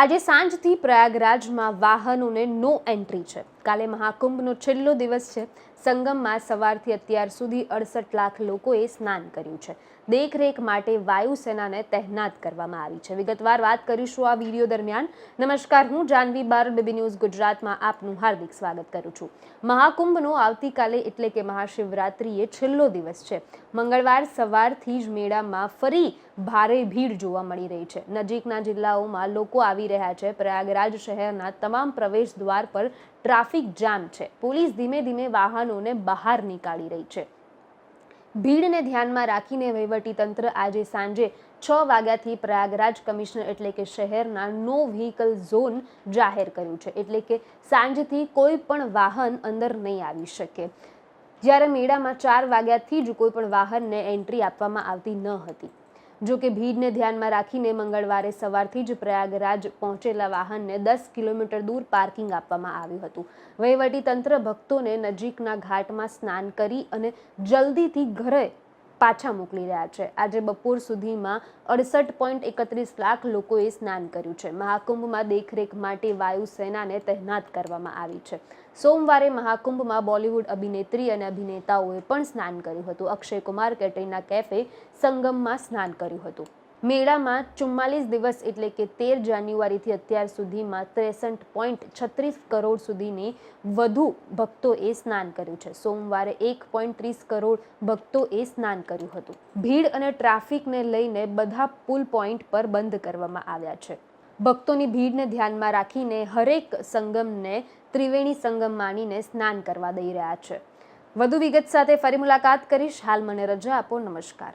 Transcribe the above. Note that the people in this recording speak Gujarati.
આજે સાંજથી પ્રયાગરાજમાં વાહનોને નો એન્ટ્રી છે. કાલે મહાકુંભનો છેલ્લો દિવસ છે. સંગમમાં સવારથી અત્યાર સુધી અડસઠ લાખ લોકોએ સ્નાન કર્યું છે. દેખરેખ માટે વાયુસેનાને તહેનાત કરવામાં આવી છે. વિગતવાર વાત કરીશું આ વીડિયો દરમિયાન. નમસ્કાર, હું જાનવી બાર બીબી ન્યૂઝ ગુજરાતમાં આપનું હાર્દિક સ્વાગત કરું છું. મહાકુંભનો આવતીકાલે એટલે કે મહાશિવરાત્રિએ છેલ્લો દિવસ છે. મંગળવાર સવારથી જ મેળામાં ફરી ભારે ભીડ જોવા મળી રહી છે. નજીકના જિલ્લાઓમાં લોકો આવી રહ્યા છે. પ્રયાગરાજ શહેરના તમામ પ્રવેશ દ્વાર પર ટ્રાફિક જામ છે. પોલીસ ધીમે ધીમે વાહનોને બહાર નીકાળી રહી છે. ભીડને ધ્યાનમાં રાખીને વહીવટીતંત્ર આજે સાંજે છ વાગ્યાથી પ્રયાગરાજ કમિશનર એટલે કે શહેરના નો વ્હીકલ ઝોન જાહેર કર્યું છે. એટલે કે સાંજથી કોઈ પણ વાહન અંદર નહીં આવી શકે. જ્યારે મેળામાં ચાર વાગ્યાથી જ કોઈ પણ વાહનને એન્ટ્રી આપવામાં આવતી ન હતી. જો કે ભીડને ધ્યાનમાં રાખીને મંગળવારે સવારથી જ પ્રયાગરાજ પહોંચેલા વાહનને દસ કિલોમીટર દૂર પાર્કિંગ આપવામાં આવ્યું હતું. વહીવટી તંત્ર ભક્તોને નજીકના ઘાટમાં સ્નાન કરી અને જલ્દીથી ઘરે પાછા મોકલી રહ્યા છે. આજે બપોર સુધીમાં અડસઠ પોઈન્ટ એકત્રીસ લાખ લોકોએ સ્નાન કર્યું છે. મહાકુંભમાં દેખરેખ માટે વાયુસેનાને તહેનાત કરવામાં આવી છે. સોમવારે મહાકુંભમાં બોલિવૂડ અભિનેત્રી અને અભિનેતાઓએ પણ સ્નાન કર્યું હતું. અક્ષય કુમાર કેટરીના કેફે સંગમમાં સ્નાન કર્યું હતું. મેળામાં ચુમ્માલીસ દિવસ એટલે કે તેર જાન્યુઆરીથી અત્યાર સુધીમાં ત્રેસઠ પોઈન્ટ છત્રીસ કરોડ સુધીની વધુ ભક્તોએ સ્નાન કર્યું છે. સોમવારે એક પોઈન્ટ ત્રીસ કરોડ ભક્તોએ સ્નાન કર્યું હતું. ભીડ અને ટ્રાફિકને લઈને બધા પુલ પોઈન્ટ પર બંધ કરવામાં આવ્યા છે. ભક્તોની ભીડને ધ્યાનમાં રાખીને હરેક સંગમને ત્રિવેણી સંગમ માનીને સ્નાન કરવા દઈ રહ્યા છે. વધુ વિગત સાથે ફરી મુલાકાત કરીશ. હાલ મને રજા આપો. નમસ્કાર.